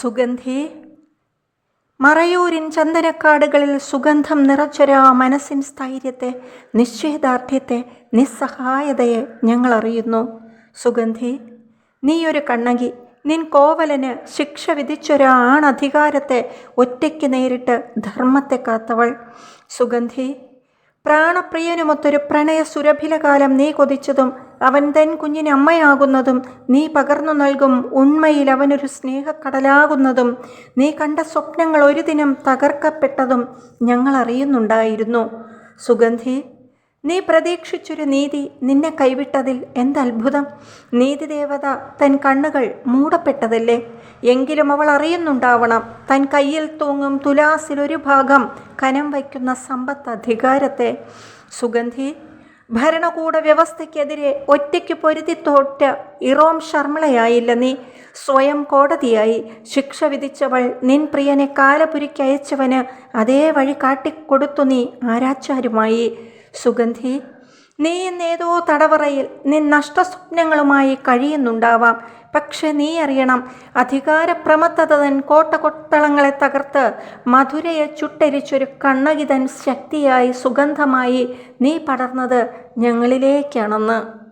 സുഗന്ധി. മറയൂരിൻ ചന്ദനക്കാടുകളിൽ സുഗന്ധം നിറച്ചൊരാ മനസ്സിൻ സ്ഥൈര്യത്തെ നിശ്ചയദാർഢ്യത്തെ നിസ്സഹായതയെ ഞങ്ങൾ അറിയുന്നു സുഗന്ധി നീയൊരു കണ്ണകി. നിൻ കോവലന് ശിക്ഷ വിധിച്ചൊരാ ആണധികാരത്തെ ഒറ്റയ്ക്ക് നേരിട്ട് ധർമ്മത്തെ കാത്തവൾ. സുഗന്ധി പ്രാണപ്രിയനുമൊത്തൊരു പ്രണയ സുരഭിലകാലം നീ കൊതിച്ചതും അവൻ തൻ കുഞ്ഞിന് അമ്മയാകുന്നതും നീ പകർന്നു നൽകും ഉണ്മയിൽ അവനൊരു സ്നേഹക്കടലാകുന്നതും നീ കണ്ട സ്വപ്നങ്ങൾ ഒരു ദിനം തകർക്കപ്പെട്ടതും ഞങ്ങൾ അറിയുന്നുണ്ടായിരുന്നു. സുഗന്ധി നീ പ്രതീക്ഷിച്ചൊരു നീതി നിന്നെ കൈവിട്ടതിൽ എന്തത്ഭുതം നീതി ദേവത തൻ കണ്ണുകൾ മൂടപ്പെട്ടതല്ലേ? എങ്കിലും അവൾ അറിയുന്നുണ്ടാവണം തൻ കയ്യിൽ തൂങ്ങും തുലാസിലൊരു ഭാഗം കനം വയ്ക്കുന്ന സമ്പത്ത് അധികാരത്തെ. സുഗന്ധി ഭരണകൂട വ്യവസ്ഥയ്ക്കെതിരെ ഒറ്റയ്ക്ക് പൊരുതി തോറ്റ ഇറോം ശർമ്മളയായില്ല നീ. സ്വയം കോടതിയായി. ശിക്ഷ വിധിച്ചവൾ നിൻ പ്രിയനെ കാലപുരിക്കയച്ചവന് അതേ വഴി കാട്ടിക്കൊടുത്തു നീ ആരാച്ചാരുമായി. സുഗന്ധി നീ ഇന്നേതോ തടവറയിൽ നീ നഷ്ടസ്വപ്നങ്ങളുമായി കഴിയുന്നുണ്ടാവാം. പക്ഷെ നീ അറിയണം അധികാരപ്രമത്തതൻ തൻ കോട്ടകൊത്തളങ്ങളെ തകർത്ത് മധുരയെ ചുട്ടരിച്ചൊരു കണ്ണകിതൻ ശക്തിയായി സുഗന്ധമായി നീ പടർന്നത് ഞങ്ങളിലേക്കാണെന്ന്.